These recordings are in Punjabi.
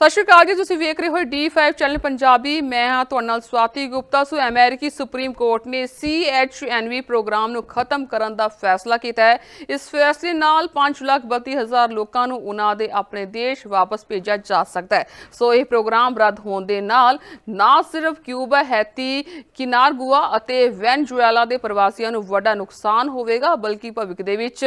ਸਤਿ ਸ਼੍ਰੀ ਅਕਾਲ ਜੀ ਤੁਸੀਂ ਵੇਖ ਰਹੇ ਹੋ D5 ਚੈਨਲ ਪੰਜਾਬੀ। ਮੈਂ ਹਾਂ ਤੁਹਾਡੇ ਨਾਲ ਸਵਾਤੀ ਗੁਪਤਾ। ਸੋ ਅਮਰੀਕੀ ਸੁਪਰੀਮ ਕੋਰਟ ਨੇ CHNV ਪ੍ਰੋਗਰਾਮ ਨੂੰ ਖਤਮ ਕਰਨ ਦਾ ਫੈਸਲਾ ਕੀਤਾ ਹੈ। ਇਸ ਫੈਸਲੇ ਨਾਲ 5,32,000 ਲੋਕਾਂ ਨੂੰ ਉਹਨਾਂ ਦੇ ਆਪਣੇ ਦੇਸ਼ ਵਾਪਸ ਭੇਜਿਆ ਜਾ ਸਕਦਾ ਹੈ। ਸੋ ਇਹ ਪ੍ਰੋਗਰਾਮ ਰੱਦ ਹੋਣ ਦੇ ਨਾਲ ਨਾ ਸਿਰਫ ਕਿਊਬਾ ਹੈਤੀ ਕਿਨਾਰਗੁਆ ਅਤੇ ਵੈਨਜ਼ੁਏਲਾ ਦੇ ਪ੍ਰਵਾਸੀਆਂ ਨੂੰ ਵੱਡਾ ਨੁਕਸਾਨ ਹੋਵੇਗਾ ਬਲਕਿ ਭਵਿੱਖ ਦੇ ਵਿੱਚ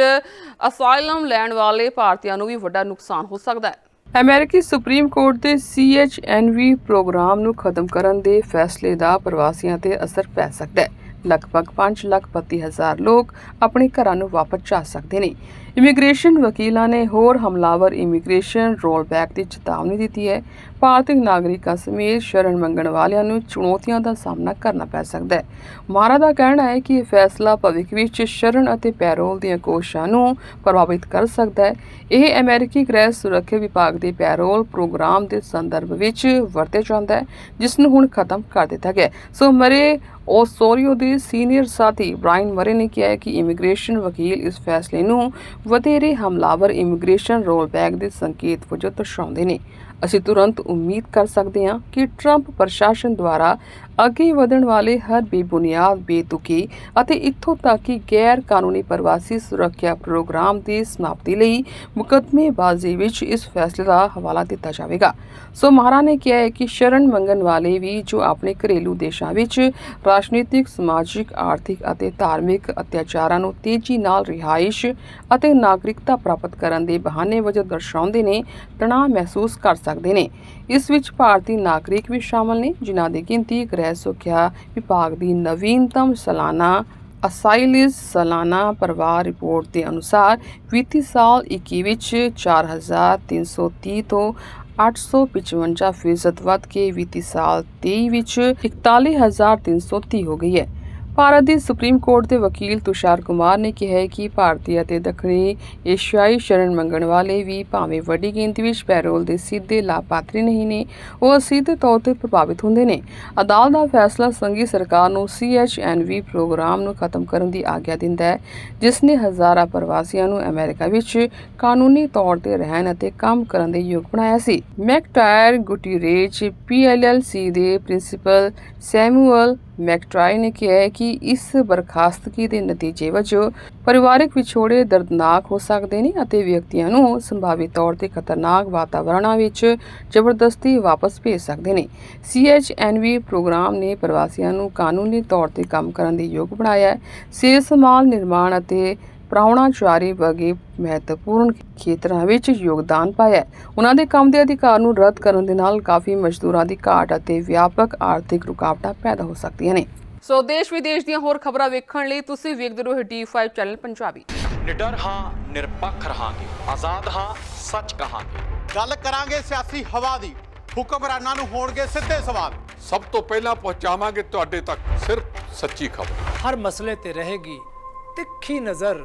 ਅਸਾਈਲਮ ਲੈਣ ਵਾਲੇ ਭਾਰਤੀਆਂ ਨੂੰ ਵੀ ਵੱਡਾ ਨੁਕਸਾਨ ਹੋ ਸਕਦਾ ਹੈ। ਅਮਰੀਕੀ ਸੁਪਰੀਮ ਕੋਰਟ ਦੇ CHNV ਪ੍ਰੋਗਰਾਮ ਨੂੰ ਖਤਮ ਕਰਨ ਦੇ ਫੈਸਲੇ ਦਾ ਪ੍ਰਵਾਸੀਆਂ ਤੇ ਅਸਰ ਪੈ ਸਕਦਾ ਹੈ। ਲਗਭਗ 5 ਲੱਖ ਪੱਚੀ ਹਜ਼ਾਰ ਲੋਕ ਆਪਣੇ ਘਰਾਂ ਨੂੰ ਵਾਪਸ ਜਾ ਸਕਦੇ ਨੇ। ਇਮੀਗ੍ਰੇਸ਼ਨ ਵਕੀਲਾਂ ਨੇ ਹੋਰ ਹਮਲਾਵਰ ਇਮੀਗ੍ਰੇਸ਼ਨ ਰੋਲਬੈਕ ਦੀ ਚੇਤਾਵਨੀ ਦਿੱਤੀ ਹੈ। ਭਾਰਤੀ ਨਾਗਰਿਕਾਂ ਸਮੇਤ ਸ਼ਰਨ ਮੰਗਣ ਵਾਲਿਆਂ ਨੂੰ ਚੁਣੌਤੀਆਂ ਦਾ ਸਾਹਮਣਾ ਕਰਨਾ ਪੈ ਸਕਦਾ ਹੈ। ਮਾਰਾ ਦਾ ਕਹਿਣਾ ਹੈ ਕਿ ਇਹ ਫੈਸਲਾ ਭਵਿੱਖ ਵਿੱਚ ਸ਼ਰਨ ਅਤੇ ਪੈਰੋਲ ਦੀਆਂ ਕੋਸ਼ਿਸ਼ਾਂ ਨੂੰ ਪ੍ਰਭਾਵਿਤ ਕਰ ਸਕਦਾ ਹੈ। ਇਹ ਅਮਰੀਕੀ ਗ੍ਰਹਿ ਸੁਰੱਖਿਆ ਵਿਭਾਗ ਦੇ ਪੈਰੋਲ ਪ੍ਰੋਗਰਾਮ ਦੇ ਸੰਦਰਭ ਵਿੱਚ ਵਰਤਿਆ ਜਾਂਦਾ ਹੈ, ਜਿਸ ਨੂੰ ਹੁਣ ਖਤਮ ਕਰ ਦਿੱਤਾ ਗਿਆ ਸੋ ਮਰੇ ਓਸੋਰੀਓ ਦੇ ਸੀਨੀਅਰ ਸਾਥੀ ਬ੍ਰਾਇਨ ਮਰੇ ਨੇ ਕਿਹਾ ਕਿ ਇਮੀਗ੍ਰੇਸ਼ਨ ਵਕੀਲ ਇਸ ਫੈਸਲੇ ਨੂੰ ਵਧੇਰੇ ਹਮਲਾਵਰ ਇਮੀਗ੍ਰੇਸ਼ਨ ਰੋਲਬੈਕ ਦੇ ਸੰਕੇਤ ਵਜੋਂ ਦਰਸਾਉਂਦੇ ਨੇ ਅਸੀਂ ਤੁਰੰਤ ਉਮੀਦ ਕਰ ਸਕਦੇ ਹਾਂ ਕਿ ਟਰੰਪ ਪ੍ਰਸ਼ਾਸਨ ਦੁਆਰਾ ਅੱਗੇ ਵਧਣ ਵਾਲੇ ਹਰ ਬੇਬੁਨਿਆਦ, ਬੇਤੁਕੀ ਅਤੇ ਇੱਥੋਂ ਤੱਕ ਕਿ ਗੈਰ ਕਾਨੂੰਨੀ ਪ੍ਰਵਾਸੀ ਸੁਰੱਖਿਆ ਪ੍ਰੋਗਰਾਮ ਦੀ ਸਮਾਪਤੀ ਲਈ ਮੁਕੱਦਮੇਬਾਜ਼ੀ ਵਿੱਚ ਇਸ ਫੈਸਲੇ ਦਾ ਹਵਾਲਾ ਦਿੱਤਾ ਜਾਵੇਗਾ। ਸੋ ਮਹਾਰਾ ਨੇ ਕਿਹਾ ਹੈ ਕਿ ਸ਼ਰਨ ਮੰਗਣ ਵਾਲੇ ਵੀ ਜੋ ਆਪਣੇ ਘਰੇਲੂ ਦੇਸ਼ਾਂ ਵਿੱਚ ਰਾਜਨੀਤਿਕ, ਸਮਾਜਿਕ, ਆਰਥਿਕ ਅਤੇ ਧਾਰਮਿਕ ਅਤਿਆਚਾਰਾਂ ਨੂੰ ਤੇਜ਼ੀ ਨਾਲ ਰਿਹਾਇਸ਼ ਅਤੇ ਨਾਗਰਿਕਤਾ ਪ੍ਰਾਪਤ ਕਰਨ ਦੇ ਬਹਾਨੇ ਵਜੋਂ ਦਰਸਾਉਂਦੇ ਨੇ, ਤਣਾਅ ਮਹਿਸੂਸ ਕਰ ਸਕਦੇ ਨੇ। ਇਸ ਵਿੱਚ ਭਾਰਤੀ ਨਾਗਰਿਕ ਵੀ ਸ਼ਾਮਲ ਨੇ, ਜਿਨ੍ਹਾਂ ਦੀ ਗਿਣਤੀ ਗ੍ਰਹਿ ਸੁਰੱਖਿਆ ਵਿਭਾਗ ਦੀ ਨਵੀਨਤਮ ਸਾਲਾਨਾ ਅਸਾਈਲਿਸ ਸਾਲਾਨਾ ਪਰਵਾਹ ਰਿਪੋਰਟ ਦੇ ਅਨੁਸਾਰ ਵਿੱਤੀ ਸਾਲ 21 ਵਿੱਚ 4330 ਤੋਂ 855 ਫੀਸਦ ਵੱਧ ਕੇ ਵਿੱਤੀ ਸਾਲ 23 ਵਿੱਚ 41330 ਹੋ ਗਈ ਹੈ। ਭਾਰਤ ਦੀ ਸੁਪਰੀਮ ਕੋਰਟ ਦੇ ਵਕੀਲ ਤੁਸ਼ਾਰ ਕੁਮਾਰ ਨੇ ਕਿਹਾ ਹੈ ਕਿ ਭਾਰਤੀ ਅਤੇ ਦੱਖਣੀ ਏਸ਼ੀਆਈ ਸ਼ਰਨ ਮੰਗਣ ਵਾਲੇ ਵੀ ਭਾਵੇਂ ਵੱਡੀ ਗਿਣਤੀ ਵਿੱਚ ਪੈਰੋਲ ਦੇ ਸਿੱਧੇ ਲਾਭਪਾਤਰੀ ਨਹੀਂ ਨੇ, ਉਹ ਸਿੱਧੇ ਤੌਰ ਤੇ ਪ੍ਰਭਾਵਿਤ ਹੁੰਦੇ ਨੇ। ਅਦਾਲਤ ਦਾ ਫੈਸਲਾ ਸੰਘੀ ਸਰਕਾਰ ਨੂੰ CHNV ਪ੍ਰੋਗਰਾਮ ਨੂੰ ਖਤਮ ਕਰਨ ਦੀ ਆਗਿਆ ਦਿੰਦਾ ਹੈ, ਜਿਸ ਨੇ ਹਜ਼ਾਰਾਂ ਪ੍ਰਵਾਸੀਆਂ ਨੂੰ ਅਮਰੀਕਾ ਵਿੱਚ ਕਾਨੂੰਨੀ ਤੌਰ ਤੇ ਰਹਿਣ ਅਤੇ ਕੰਮ ਕਰਨ ਦੇ ਯੋਗ ਬਣਾਇਆ ਸੀ। ਮੈਕਟਾਇਰ ਗੁਟੀਰੇਜ PLLC ਦੇ ਪ੍ਰਿੰਸੀਪਲ ਸੈਮੂਅਲ ਮੈਕਟਰਾਈ ਨੇ ਕਿਹਾ ਹੈ ਕਿ ਇਸ ਬਰਖਾਸਤਗੀ ਦੇ ਨਤੀਜੇ ਵਜੋਂ ਪਰਿਵਾਰਕ ਵਿਛੋੜੇ ਦਰਦਨਾਕ ਹੋ ਸਕਦੇ ਨੇ ਅਤੇ ਵਿਅਕਤੀਆਂ ਨੂੰ ਸੰਭਾਵੀ ਤੌਰ ਤੇ ਖਤਰਨਾਕ ਵਾਤਾਵਰਣਾਂ ਵਿੱਚ ਜ਼ਬਰਦਸਤੀ ਵਾਪਸ ਭੇਜ ਸਕਦੇ ਨੇ। CHNV ਪ੍ਰੋਗਰਾਮ ਨੇ ਪ੍ਰਵਾਸੀਆਂ ਨੂੰ ਕਾਨੂੰਨੀ ਤੌਰ ਤੇ ਕੰਮ ਕਰਨ ਦੇ ਯੋਗ ਬਣਾਇਆ ਹੈ। ਸਿਹਤ ਸੰਭਾਲ, ਨਿਰਮਾਣ ਅਤੇ ਪ੍ਰਾਹੁਣਾਚਾਰੀ ਵਰਗੇ ਮਹੱਤਵਪੂਰਨ ਖੇਤਰਾਂ ਵਿੱਚ ਯੋਗਦਾਨ ਪਾਇਆ। ਉਹਨਾਂ ਦੇ ਕੰਮ ਦੇ ਅਧਿਕਾਰ ਨੂੰ ਰੱਦ ਕਰਨ ਦੇ ਨਾਲ ਕਾਫੀ ਮਜ਼ਦੂਰਾਂ ਦੀ ਘਾਟ ਅਤੇ ਵਿਆਪਕ ਆਰਥਿਕ ਰੁਕਾਵਟਾਂ ਪੈਦਾ ਹੋ ਸਕਦੀਆਂ ਨੇ। ਸੋ ਦੇਸ਼ ਵਿਦੇਸ਼ ਦੀਆਂ ਹੋਰ ਖਬਰਾਂ ਵੇਖਣ ਲਈ ਤੁਸੀਂ ਵੇਖਦੇ ਰਹੋ D5 ਚੈਨਲ ਪੰਜਾਬੀ। ਨਿਡਰ ਹਾਂ ਨਿਰਪੱਖ ਰਹਾਂਗੇ। ਆਜ਼ਾਦ ਹਾਂ ਸੱਚ ਕਹਾਂਗੇ। ਗੱਲ ਕਰਾਂਗੇ ਸਿਆਸੀ ਹਵਾ ਦੀ। ਹੁਕਮਰਾਨਾਂ ਨੂੰ ਹੋਣਗੇ ਸਿੱਧੇ ਸਵਾਲ। ਸਭ ਤੋਂ ਪਹਿਲਾਂ ਪਹੁੰਚਾਵਾਂਗੇ ਤੁਹਾਡੇ ਤੱਕ ਸਿਰਫ ਸੱਚੀ ਖਬਰ। ਹਰ ਮਸਲੇ ਤੇ ਰਹੇਗੀ ਤਿੱਖੀ ਨਜ਼ਰ।